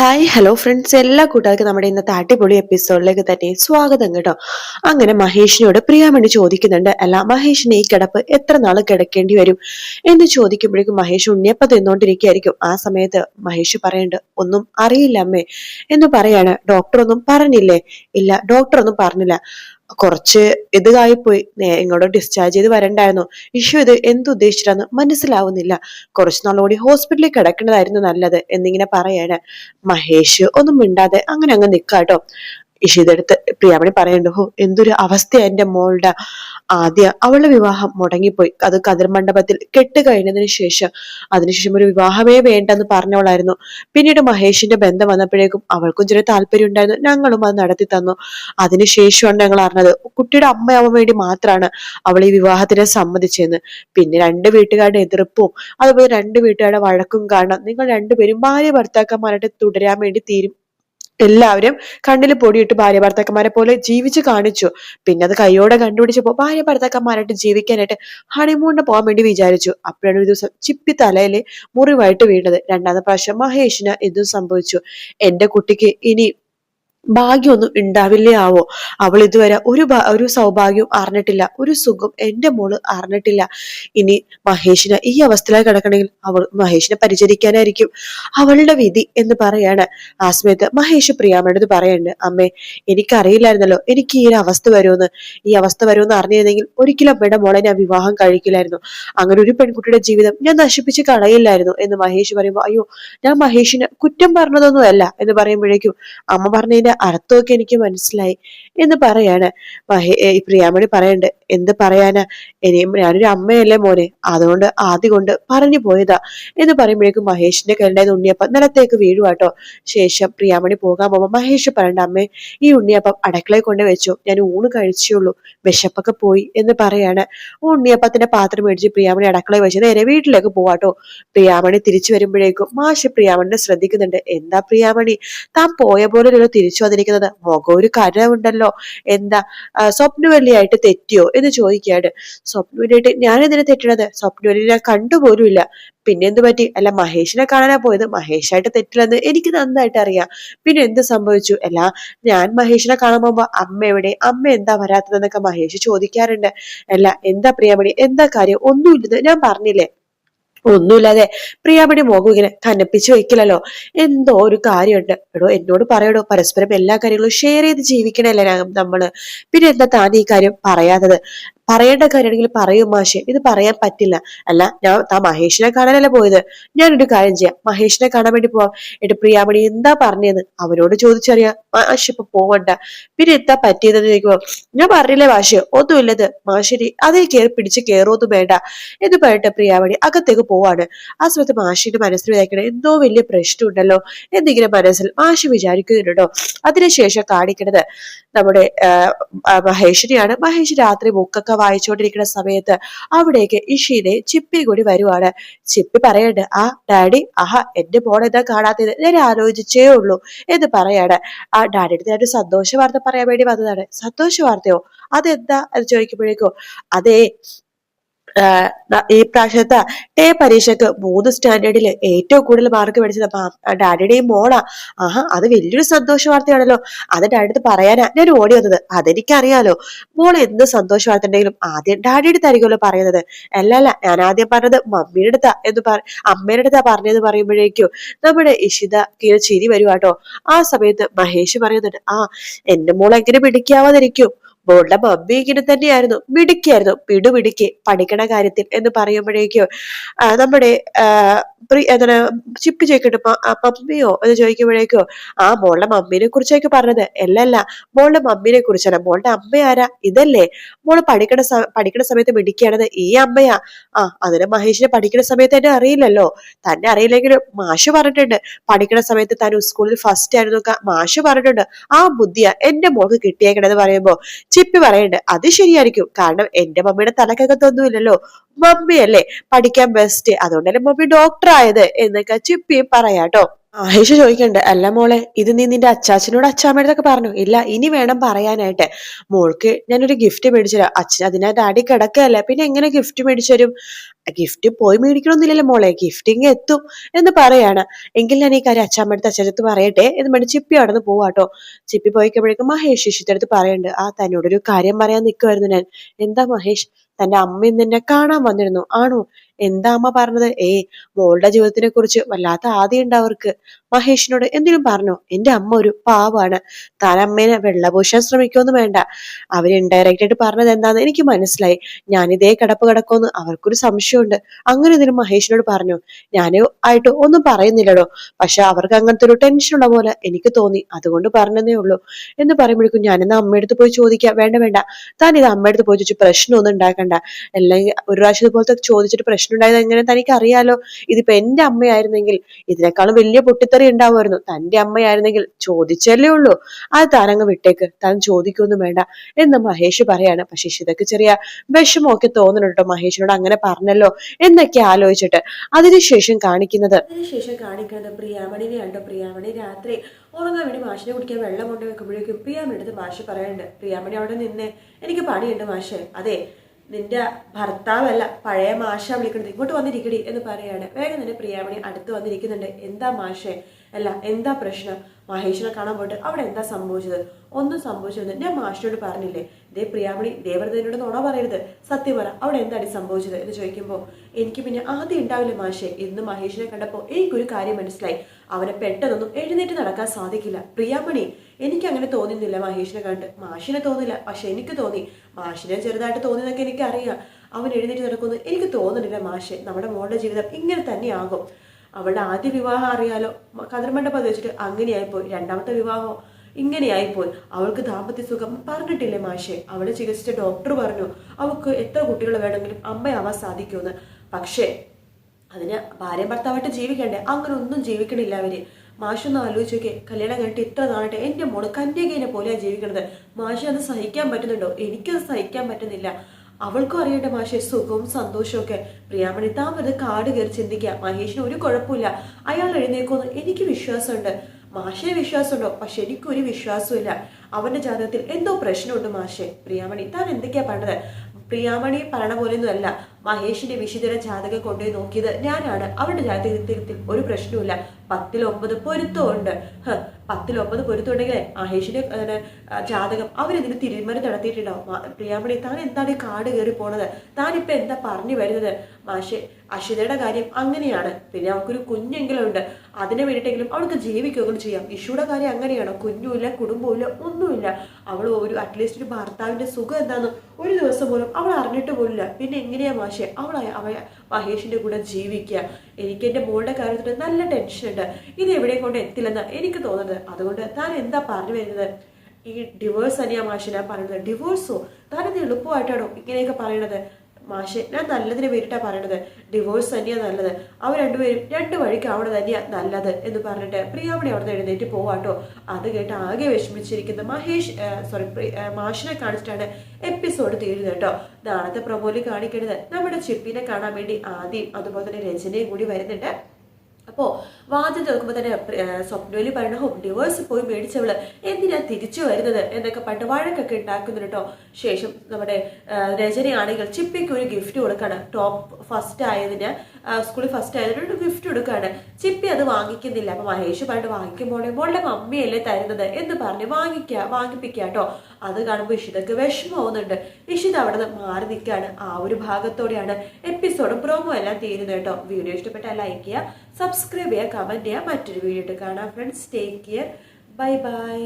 Hi hello friends എല്ലാ കൂട്ടുകാർക്കും നമ്മുടെ ഇന്നത്തെ അടിപൊളി എപ്പിസോഡിലേക്ക് തന്നെ സ്വാഗതം കേട്ടോ. അങ്ങനെ മഹേഷിനോട് പ്രിയാമണി ചോദിക്കുന്നുണ്ട് അല്ല മഹേഷിന് ഈ കിടപ്പ് എത്ര നാൾ കിടക്കേണ്ടി വരും? എന്ന് ചോദിക്കുമ്പോഴേക്കും മഹേഷ് ഉണ്ണിയപ്പ തിന്നോണ്ടിരിക്കുകയായിരിക്കും. ആ സമയത്ത് മഹേഷ് പറയേണ്ട ഒന്നും അറിയില്ല അമ്മേ എന്ന് പറയാണ്. ഡോക്ടർ ഒന്നും പറഞ്ഞില്ലേ? ഇല്ല ഡോക്ടർ ഒന്നും പറഞ്ഞില്ല. കുറച്ച് ഇതായിപ്പോയി ഇങ്ങോട്ട് ഡിസ്ചാർജ് ചെയ്ത് വരണ്ടായിരുന്നു. ഇഷ്യൂ ഇത് എന്തുദ്ദേശിച്ചിട്ടാന്ന് മനസ്സിലാവുന്നില്ല. കുറച്ച് നാളോടി ഹോസ്പിറ്റലിൽ കിടക്കേണ്ടതായിരുന്നു നല്ലത് എന്നിങ്ങനെ പറയാണ്. മഹേഷ് ഒന്നും മിണ്ടാതെ അങ്ങനെ അങ്ങ് നിക്കാട്ടോ. ഇഷിതെടുത്ത് പ്രിയാമണി പറയുന്നുണ്ട് ഹോ എന്തൊരു അവസ്ഥ എന്റെ മോളുടെ ആദ്യ അവളുടെ വിവാഹം മുടങ്ങിപ്പോയി. അത് കതിർ മണ്ഡപത്തിൽ കെട്ട് കഴിഞ്ഞതിന് ശേഷം അതിനുശേഷം ഒരു വിവാഹമേ വേണ്ടെന്ന് പറഞ്ഞവളായിരുന്നു. പിന്നീട് മഹേഷിന്റെ ബന്ധം വന്നപ്പോഴേക്കും അവൾക്കും ചെറിയ താല്പര്യം ഉണ്ടായിരുന്നു. ഞങ്ങളും അത് നടത്തി തന്നു. അതിനുശേഷമാണ് ഞങ്ങൾ അറിഞ്ഞത്. കുട്ടിയുടെ അമ്മയാവാൻ വേണ്ടി മാത്രമാണ് അവൾ ഈ വിവാഹത്തിനെ സമ്മതിച്ചെന്ന് പിന്നെ രണ്ട് വീട്ടുകാരുടെ എതിർപ്പും അതുപോലെ രണ്ട് വീട്ടുകാരുടെ വഴക്കും കാരണം നിങ്ങൾ രണ്ടുപേരും ഭാര്യ ഭർത്താക്കന്മാരായിട്ട് തുടരാൻ വേണ്ടി തീരും എല്ലാവരും കണ്ണിൽ പൊടിയിട്ട് ഭാര്യ ഭർത്താക്കന്മാരെ പോലെ ജീവിച്ച് കാണിച്ചു. പിന്നെ അത് കൈയോടെ കണ്ടുപിടിച്ചപ്പോ ഭാര്യ ഭർത്താക്കന്മാരായിട്ട് ജീവിക്കാനായിട്ട് ഹണിമൂണിന് പോകാൻ വേണ്ടി വിചാരിച്ചു. അപ്പോഴാണ് ഒരു ദിവസം ചിപ്പി തലയിൽ മുറിവായിട്ട് വീണത്. രണ്ടാമത്തെ പ്രാവശ്യം മഹേഷിന് ഇതും സംഭവിച്ചു. എന്റെ കുട്ടിക്ക് ഇനി ഭാഗ്യമൊന്നും ഉണ്ടാവില്ലേ ആവോ അവൾ ഇതുവരെ ഒരു ഒരു സൗഭാഗ്യവും അറിഞ്ഞിട്ടില്ല. ഒരു സുഖം എന്റെ മോൾ അറിഞ്ഞിട്ടില്ല. ഇനി മഹേഷിനെ ഈ അവസ്ഥയിലായി കിടക്കണമെങ്കിൽ അവൾ മഹേഷിനെ പരിചരിക്കാനായിരിക്കും. അവളുടെ വിധി എന്ന് പറയാണ് ആ സമയത്ത് മഹേഷ് പ്രിയാമ്മയുടെ പറയുന്നുണ്ട്. അമ്മേ എനിക്കറിയില്ലായിരുന്നല്ലോ. എനിക്ക് ഈ ഒരു അവസ്ഥ വരുമെന്ന്. ഈ അവസ്ഥ വരുമെന്ന് അറിഞ്ഞിരുന്നെങ്കിൽ ഒരിക്കലും അമ്മയുടെ മോളെ ഞാൻ വിവാഹം കഴിക്കില്ലായിരുന്നു. അങ്ങനെ ഒരു പെൺകുട്ടിയുടെ ജീവിതം ഞാൻ നശിപ്പിച്ച് കളയില്ലായിരുന്നു. എന്ന് മഹേഷ് പറയുമ്പോൾ അയ്യോ ഞാൻ മഹേഷിന് കുറ്റം പറഞ്ഞതൊന്നുമല്ല. എന്ന് പറയുമ്പോഴേക്കും അമ്മ പറഞ്ഞതിന്റെ അതിന്റെ അർത്ഥമൊക്കെ എനിക്ക് മനസ്സിലായി എന്ന് പറയാണ്. മഹേ പ്രിയാമണി പറയണ്ട് എന്ത് പറയാനാ? ഇനിയും ഞാനൊരു അമ്മയല്ലേ മോനെ? അതുകൊണ്ട് ആദ്യം കൊണ്ട് പറഞ്ഞു പോയതാ. എന്ന് പറയുമ്പോഴേക്കും മഹേഷിന്റെ കയ്യിലുണ്ടായത് ഉണ്ണിയപ്പം നിലത്തേക്ക് വീഴുവാട്ടോ ശേഷം പ്രിയാമണി പോകാൻ പോകുമ്പോ മഹേഷ് പറയണ്ട അമ്മേ ഈ ഉണ്ണിയപ്പം അടക്കളയിൽ കൊണ്ട് വെച്ചു. ഞാൻ ഊണ് കഴിച്ചുള്ളൂ വിശപ്പൊക്കെ പോയി എന്ന് പറയാണ്. ഉണ്ണിയപ്പത്തിന്റെ പാത്രം മേടിച്ച് പ്രിയാമണി അടക്കളയിൽ വെച്ച് നേരെ വീട്ടിലേക്ക് പോവാട്ടോ പ്രിയാമണി തിരിച്ചു വരുമ്പോഴേക്കും മാഷ് പ്രിയാമണിനെ ശ്രദ്ധിക്കുന്നുണ്ട്. എന്താ പ്രിയാമണി? താൻ പോയ പോലെ തിരിച്ചു വന്നിരിക്കുന്നത്. മുഖം ഒരു കരമുണ്ടല്ലോ എന്താ സ്വപ്നവല്ലിയായിട്ട് തെറ്റിയോ? എന്ന് ചോദിക്കുകയാണ്. ഞാൻ എന്തിനാ തെറ്റണത്? സ്വപ്നുവിനെ ഞാൻ കണ്ടുപോലുമില്ല പിന്നെ എന്ത് പറ്റി? അല്ല മഹേഷിനെ കാണാനാ പോയത്. മഹേഷായിട്ട് തെറ്റില്ലെന്ന് എനിക്ക് നന്നായിട്ട് അറിയാം. പിന്നെ എന്ത് സംഭവിച്ചു? അല്ല ഞാൻ മഹേഷിനെ കാണാൻ പോകുമ്പോ അമ്മ എവിടെ? അമ്മ എന്താ വരാത്തതെന്നൊക്കെ മഹേഷ് ചോദിക്കാറുണ്ട്. അല്ല എന്താ പ്രിയമണി? എന്താ കാര്യം? ഒന്നുമില്ലെന്ന് ഞാൻ പറഞ്ഞില്ലേ? ഒന്നുമില്ലാതെ പ്രിയാമണി മോഹം ഇങ്ങനെ കനപ്പിച്ചു വെക്കില്ലല്ലോ എന്തോ ഒരു കാര്യമുണ്ട്. എടോ എന്നോട് പറയടോ. പരസ്പരം എല്ലാ കാര്യങ്ങളും ഷെയർ ചെയ്ത് ജീവിക്കണല്ലേ നമ്മൾ. പിന്നെ എന്താ താൻ ഈ കാര്യം പറയാത്തത്? പറയേണ്ട കാര്യമാണെങ്കിൽ പറയൂ മാഷെ. ഇത് പറയാൻ പറ്റില്ല. അല്ല ഞാൻ താ മഹേഷിനെ കാണാനല്ല പോയത്? ഞാനൊരു കാര്യം ചെയ്യാം. മഹേഷിനെ കാണാൻ വേണ്ടി പോവാം. എന്റെ പ്രിയാമണി എന്താ പറഞ്ഞതെന്ന് അവനോട് ചോദിച്ചറിയാം. മാഷ് ഇപ്പൊ പോവണ്ട. പിന്നെ എന്താ പറ്റിയതെന്ന് ചോദിക്കുമോ ഞാൻ പറഞ്ഞില്ലേ മാഷ് ഒന്നുമില്ലത്. മാഷിനി അതേ കയറി പിടിച്ച് കയറുമൊന്നും വേണ്ട. എന്ന് പറഞ്ഞിട്ട് പ്രിയാമണി അകത്തേക്ക് പോവാണ്. ആ സമയത്ത് മാഷിന്റെ മനസ്സിൽ വിചാരിക്കണം എന്തോ വലിയ പ്രശ്നം ഉണ്ടല്ലോ എന്നിങ്ങനെ മനസ്സിൽ മാഷ് വിചാരിക്കുന്നുണ്ടോ? അതിനുശേഷം കാണിക്കണത് നമ്മുടെ മഹേഷിനെയാണ് മഹേഷ് രാത്രി ബുക്കൊക്കെ വായിച്ചുകൊണ്ടിരിക്കുന്ന സമയത്ത് അവിടേക്ക് ഇഷീനെ ചിപ്പി കൂടി വരുവാണ്. ചിപ്പി പറയണ്ട് ആ ഡാഡി ആഹ എന്റെ മോൾ എന്താ കാണാത്തത്. ഞാൻ ആലോചിച്ചേ ഉള്ളൂ എന്ന് പറയാണ്. ആ ഡാഡിയുടെ ഞാൻ ഒരു സന്തോഷ വാർത്ത പറയാൻ വേണ്ടി വന്നതാണ്. സന്തോഷ വാർത്തയോ? അതെന്താ? എന്ന് ചോദിക്കുമ്പോഴേക്കോ അതേ ഈ പ്രാവശ്യത്തെ ടേ പരീക്ഷക്ക് മൂന്ന് സ്റ്റാൻഡേർഡിൽ ഏറ്റവും കൂടുതൽ മാർക്ക് മേടിച്ചത് ഡാഡിയുടെയും മോളാ. ആഹാ അത് വലിയൊരു സന്തോഷ വാർത്തയാണല്ലോ. അത് ഡാഡിയുടെ പറയാനാ ഞാൻ ഓടി വന്നത്. അതെനിക്കറിയാലോ. മോൾ എന്ത് സന്തോഷ വാർത്ത ഉണ്ടെങ്കിലും ആദ്യം ഡാഡിയുടെ തരികല്ലോ പറയുന്നത്. അല്ല ഞാൻ ആദ്യം പറഞ്ഞത് മമ്മിയുടെ അടുത്താ എന്ന് പറ അമ്മയുടെ അടുത്താ പറഞ്ഞത് പറയുമ്പോഴേക്കും നമ്മുടെ ഇഷിത കീഴ് ചിരി വരുവാട്ടോ. ആ സമയത്ത് മഹേഷ് പറയുന്നുണ്ട് ആ എന്റെ മോൾ എങ്ങനെ പിടിക്കാവാതിരിക്കും മോളുടെ മമ്മി ഇങ്ങനെ തന്നെയായിരുന്നു. മിടുക്കിയായിരുന്നു. പിടുപിടുക്കി പഠിക്കണ കാര്യത്തിൽ എന്ന് പറയുമ്പോഴേക്കോ നമ്മുടെ എന്താണ് ചിപ്പ് ചോദിക്കട്ടെ മമ്മിയോ എന്ന് ചോദിക്കുമ്പോഴേക്കോ ആ മോളുടെ മമ്മീനെ കുറിച്ചൊക്കെ പറഞ്ഞത്. അല്ലല്ല മോളുടെ മമ്മീനെ കുറിച്ചല്ല. മോളുടെ അമ്മ ആരാ? ഇതല്ലേ. മോൾ പഠിക്കണ പഠിക്കണ സമയത്ത് മിടുക്കിയാണത് ഈ അമ്മയാ. ആ അതിന് മഹേഷിനെ പഠിക്കുന്ന സമയത്ത് തന്നെ അറിയില്ലല്ലോ. തന്നെ അറിയില്ലെങ്കിലും മാഷ് പറഞ്ഞിട്ടുണ്ട്. പഠിക്കണ സമയത്ത് താൻ സ്കൂളിൽ ഫസ്റ്റ് ആയിരുന്നു മാഷ് പറഞ്ഞിട്ടുണ്ട്. ആ ബുദ്ധിയാ എന്റെ മോൾക്ക് കിട്ടിയേക്കണെന്ന് പറയുമ്പോ ചിപ്പി പറയുന്നുണ്ട് അത് ശരിയായിരിക്കും. കാരണം എന്റെ മമ്മിയുടെ തലക്കകത്തൊന്നുമില്ലല്ലോ. മമ്മിയല്ലേ പഠിക്കാൻ ബെസ്റ്റ് അതുകൊണ്ടല്ലേ മമ്മി ഡോക്ടർ ആയത് എന്നൊക്കെ ചിപ്പിയും പറയാട്ടോ. മഹേഷ് ചോദിക്കണ്ട് അല്ല മോളെ ഇത് നീ നിന്റെ അച്ചാച്ചനോട് അച്ചാമ്മയോടൊക്കെ പറഞ്ഞു. ഇല്ല ഇനി വേണം പറയാനായിട്ട്. മോൾക്ക് ഞാനൊരു ഗിഫ്റ്റ് മേടിച്ചുതരാം അച്ഛൻ അതിനകത്ത് അടി കിടക്കല്ലേ പിന്നെ എങ്ങനെ ഗിഫ്റ്റ് മേടിച്ചു തരും? ഗിഫ്റ്റ് പോയി മേടിക്കണമെന്നില്ലല്ലോ മോളെ ഗിഫ്റ്റിങ് എത്തും എന്ന് പറയാണ്. എങ്കിൽ ഞാൻ ഈ കാര്യം അച്ചാമ്മയുടെ അച്ഛനടുത്ത് പറയട്ടെ എന്ന് പറഞ്ഞു ചിപ്പി അവിടെ നിന്ന് പോവാട്ടോ ചിപ്പി പോയിക്കുമ്പോഴേക്കും മഹേഷ് ഇഷിത്തടുത്ത് പറയുന്നുണ്ട് ആ തന്നോടൊരു കാര്യം പറയാൻ നിൽക്കുമായിരുന്നു ഞാൻ. എന്താ മഹേഷ്? തന്റെ അമ്മ ഇന്ന് എന്നെ കാണാൻ വന്നിരുന്നു. ആണോ? എന്താ അമ്മ പറഞ്ഞത്? ഏ മോളുടെ ജീവിതത്തിനെ കുറിച്ച് വല്ലാത്ത ആദ്യം ഉണ്ട് അവർക്ക്. മഹേഷിനോട് എന്തിനും പറഞ്ഞു. എന്റെ അമ്മ ഒരു പാവാണ്. താൻ അമ്മേനെ വെള്ളപൂശാൻ ശ്രമിക്കുമെന്ന് വേണ്ട. അവർ ഇൻഡയറക്റ്റ് ആയിട്ട് പറഞ്ഞത് എന്താന്ന് എനിക്ക് മനസ്സിലായി. ഞാൻ ഇതേ കിടപ്പ് കിടക്കുമെന്ന് അവർക്കൊരു സംശയമുണ്ട്. അങ്ങനെ ഇതിനും മഹേഷിനോട് പറഞ്ഞു. ഞാൻ ആയിട്ട് ഒന്നും പറയുന്നില്ലടോ. പക്ഷെ അവർക്ക് അങ്ങനത്തെ ഒരു ടെൻഷൻ ഉള്ള പോലെ എനിക്ക് തോന്നി. അതുകൊണ്ട് പറഞ്ഞതേ ഉള്ളൂ. എന്ന് പറയുമ്പോഴേക്കും ഞാനെന്നാ അമ്മയടുത്ത് പോയി ചോദിക്കാം. വേണ്ട വേണ്ട. താൻ ഇത് അമ്മയടുത്ത് പോയി ചോദിച്ചു പ്രശ്നമൊന്നും ഉണ്ടാക്കണ്ട. അല്ലെങ്കിൽ ഒരു പ്രാവശ്യം ഇതുപോലത്തെ ചോദിച്ചിട്ട് പ്രശ്നം ഉണ്ടായത് എങ്ങനെ തനിക്ക് അറിയാലോ ഇതിപ്പോ എന്റെ അമ്മയായിരുന്നെങ്കിൽ ഇതിനേക്കാളും വലിയ പൊട്ടിത്തെറി ഉണ്ടാവുമായിരുന്നു. തന്റെ അമ്മയായിരുന്നെങ്കിൽ ചോദിച്ചല്ലേ ഉള്ളൂ. അത് താനങ്ങ് വിട്ടേക്ക്. താൻ ചോദിക്കൊന്നും വേണ്ട എന്ന് മഹേഷ് പറയാണ്. പക്ഷെ ഇതൊക്കെ ചെറിയ വിഷമമൊക്കെ തോന്നണുട്ടോ മഹേഷിനോട് അങ്ങനെ പറഞ്ഞല്ലോ എന്നൊക്കെ ആലോചിച്ചിട്ട്. അതിനുശേഷം കാണിക്കുന്നത് അതിനുശേഷം കാണിക്കുന്നത് പ്രിയാമണിനെയാണ് പ്രിയാമണി രാത്രി ഉറങ്ങാൻ വേണ്ടി മാഷിനെ കുടിക്കാൻ വെള്ളം കൊണ്ടുവെക്കുമ്പോഴേക്കും പ്രിയാമണി അടുത്ത് മാഷ് പറയാനുണ്ട് പ്രിയാമണി അവിടെ നിന്നേ എനിക്ക് പണിയുണ്ട് മാഷെ. അതെ നിന്റെ ഭർത്താവല്ല പഴയ മാഷ വിളിക്കുന്നത് ഇങ്ങോട്ട് വന്നിരിക്കടി എന്ന് പറയാണ്. വേഗം നിന്റെ പ്രിയാമണി അടുത്ത് വന്നിരിക്കുന്നുണ്ട്. എന്താ മാഷേ? അല്ല എന്താ പ്രശ്നം? മഹേഷിനെ കാണാൻ പോയിട്ട് അവിടെ എന്താ സംഭവിച്ചത്? ഒന്നും സംഭവിച്ചത് ഞാൻ മാഷിനോട് പറഞ്ഞില്ലേ ദേ പ്രിയാമണി ദേവൃതനോട് നുണ പറയരുത്. സത്യം പറ അവിടെ എന്താണ് സംഭവിച്ചത് എന്ന് ചോദിക്കുമ്പോൾ എനിക്ക് പിന്നെ ആദ്യം ഉണ്ടാവില്ല മാഷെ ഇന്ന് മഹേഷിനെ കണ്ടപ്പോൾ എനിക്കൊരു കാര്യം മനസ്സിലായി. അവനെ പെട്ടെന്നൊന്നും എഴുന്നേറ്റ് നടക്കാൻ സാധിക്കില്ല. പ്രിയാമണി എനിക്ക് അങ്ങനെ തോന്നുന്നില്ല മഹേഷിനെ കണ്ട്. മാഷിനെ തോന്നില്ല പക്ഷെ എനിക്ക് തോന്നി. മാഷിനെ ചെറുതായിട്ട് തോന്നിയതൊക്കെ എനിക്കറിയാം. അവൻ എഴുന്നേറ്റ് നടക്കുമെന്ന് എനിക്ക് തോന്നുന്നില്ല മാഷെ. നമ്മുടെ മോളുടെ ജീവിതം ഇങ്ങനെ തന്നെയാകും. അവളുടെ ആദ്യ വിവാഹം അറിയാലോ. കതിർമണ്ഡപം വെച്ചിട്ട് അങ്ങനെയായിപ്പോയി. രണ്ടാമത്തെ വിവാഹം ഇങ്ങനെയായിപ്പോയി. അവൾക്ക് ദാമ്പത്യ സുഖം പറഞ്ഞിട്ടില്ലേ മാഷെ? അവളെ ചികിത്സിച്ച ഡോക്ടർ പറഞ്ഞു അവൾക്ക് എത്ര കുട്ടികൾ വേണമെങ്കിലും അമ്മയാവാൻ സാധിക്കുമെന്ന്. പക്ഷേ അതിന് ഭാര്യ ഭർത്താവായിട്ട് ജീവിക്കണ്ടേ? അങ്ങനെ ഒന്നും ജീവിക്കണില്ല അവർ. മാഷൊന്ന് ആലോചിച്ച് കല്യാണം കഴിഞ്ഞിട്ട് ഇത്ര നാളായിട്ട് എന്റെ മോൾ കന്യകേനെ പോലെയാണ് ജീവിക്കണത്. മാഷ അത് സഹിക്കാൻ പറ്റുന്നുണ്ടോ? എനിക്കത് സഹിക്കാൻ പറ്റുന്നില്ല. അവൾക്കും അറിയട്ടെ മാഷെ സുഖവും സന്തോഷവും ഒക്കെ. പ്രിയാമണി താൻ വെറുതെ കാട് കയറി ചിന്തിക്കുക മഹേഷിന് ഒരു കുഴപ്പമില്ല. അയാൾ എഴുന്നേക്കുമെന്ന് എനിക്ക് വിശ്വാസമുണ്ട്. മാഷെ വിശ്വാസമുണ്ടോ? പക്ഷെ എനിക്കൊരു വിശ്വാസമില്ല അവന്റെ ജാതകത്തിൽ എന്തോ പ്രശ്നമുണ്ട് മാഷെ. പ്രിയാമണി താൻ എന്തൊക്കെയാ പറഞ്ഞത്? പ്രിയാമണി പറയണ പോലെയൊന്നും അല്ല മഹേഷിന്റെ വിശുദ്ധര ജാതകം കൊണ്ടുപോയി നോക്കിയത് ഞാനാണ്. അവരുടെ ജാതകത്തിൽ ഒരു പ്രശ്നവുമില്ല. പത്തിൽ ഒമ്പത് പൊരുത്തമുണ്ട്. പത്തിൽ ഒമ്പത് പൊരുത്തമുണ്ടെങ്കിൽ മഹേഷിന്റെ ജാതകം അവരിതിന് തിരുമറി നടത്തിയിട്ടുണ്ടാവും. പ്രിയാമണി താൻ എന്താണ് കാട് കയറി പോണത്? താൻ ഇപ്പൊ എന്താ പറഞ്ഞു വരുന്നത്? മാഷെ അഷിതയുടെ കാര്യം അങ്ങനെയാണ്. പിന്നെ അവൾക്കൊരു കുഞ്ഞെങ്കിലും ഉണ്ട് അതിനെ വേണ്ടിയിട്ടെങ്കിലും അവൾക്ക് ജീവിക്കുകയും ചെയ്യാം. ഇഷുയുടെ കാര്യം അങ്ങനെയാണ്. കുഞ്ഞുമില്ല കുടുംബമില്ല ഒന്നുമില്ല. അവൾ ഒരു അറ്റ്ലീസ്റ്റ് ഒരു ഭർത്താവിന്റെ സുഖം എന്താന്ന് ഒരു ദിവസം പോലും അവൾ അറിഞ്ഞിട്ട് പോലില്ല പിന്നെ എങ്ങനെയാ മാഷെ അവൾ അവ മഹേഷിന്റെ കൂടെ ജീവിക്കുക. എനിക്ക് എന്റെ മോളുടെ കാര്യത്തിൽ നല്ല ടെൻഷൻ ഉണ്ട്. ഇത് എവിടെ കൊണ്ട് എത്തില്ലെന്ന് എനിക്ക് തോന്നുന്നത്. അതുകൊണ്ട് താൻ എന്താ പറഞ്ഞു വരുന്നത്? ഈ ഡിവോഴ്സ് അനിയ മാഷിനാ പറയുന്നത്. ഡിവോഴ്സോ താനെന്ത് എളുപ്പമായിട്ടാണോ ഇങ്ങനെയൊക്കെ പറയണത്? മാഷെ ഞാൻ നല്ലതിന് വേണ്ടിയിട്ടാണ് പറയണത്. ഡിവോഴ്സ് തന്നെയാണ് നല്ലത്. അവർ രണ്ടുപേരും രണ്ട് വഴിക്ക് അവിടെ തന്നെയാണ് നല്ലത് എന്ന് പറഞ്ഞിട്ട് പ്രിയാമണി അവിടെ എഴുന്നേറ്റ് പോവാട്ടോ അത് കേട്ട് ആകെ വിഷമിച്ചിരിക്കുന്ന മഹേഷ് സോറി മാഷിനെ കാണിച്ചിട്ടാണ് എപ്പിസോഡ് തീരുന്നത് കേട്ടോ നാളത്തെ പ്രമോലി കാണിക്കേണ്ടത് നമ്മുടെ ചിപ്പിനെ കാണാൻ വേണ്ടി ആദ്യം അതുപോലെ തന്നെ രചനയും കൂടി വരുന്നുണ്ട്. അപ്പോൾ വാദ്യം തുറക്കുമ്പോൾ തന്നെ സ്വപ്നവലി പറയുന്ന ഹോം ഡിവോഴ്സ് പോയി മേടിച്ചവൾ എന്തിനാ തിരിച്ചു വരുന്നത് എന്നൊക്കെ പണ്ട് വഴക്കൊക്കെ ഉണ്ടാക്കുന്നു കേട്ടോ ശേഷം നമ്മുടെ രചനയാണെങ്കിൽ ചിപ്പിക്ക് ഒരു ഗിഫ്റ്റ് കൊടുക്കാണ്. ടോപ്പ് ഫസ്റ്റ് ആയതിന് സ്കൂളിൽ ഫസ്റ്റ് ആയതിന് ഒരു ഗിഫ്റ്റ് കൊടുക്കാണ്. ചിപ്പി അത് വാങ്ങിക്കുന്നില്ല. അപ്പൊ മഹേഷ് പണ്ട് വാങ്ങിക്കുമ്പോഴേ മോളുടെ മമ്മിയല്ലേ തരുന്നത് എന്ന് പറഞ്ഞ് വാങ്ങിക്കുക വാങ്ങിപ്പിക്കുക കേട്ടോ അത് കാണുമ്പോൾ ഇഷിതക്ക് വിഷമമാവുന്നുണ്ട്. ഇഷിത അവിടെ നിന്ന് മാറി നിൽക്കുകയാണ് ആ ഒരു ഭാഗത്തോടെയാണ് എപ്പിസോഡും പ്രോമോ എല്ലാം തീരുന്നത് കേട്ടോ വീഡിയോ ഇഷ്ടപ്പെട്ടാൽ ലൈക്ക് ചെയ്യുക. സബ്സ്ക്രൈബ് ചെയ്യുക കമന്റ് ചെയ്യുക മറ്റൊരു വീഡിയോ കാണാം. Friends take care bye bye